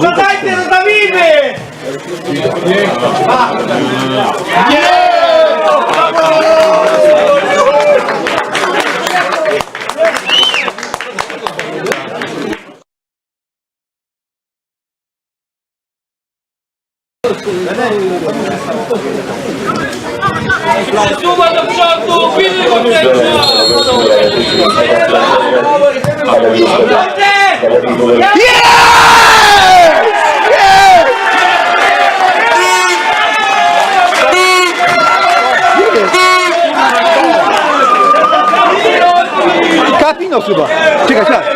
Задайте розаміни! Сума до пчату, підемо! Yes! Yes! Yes! Capino suba. Czekaj, czekaj.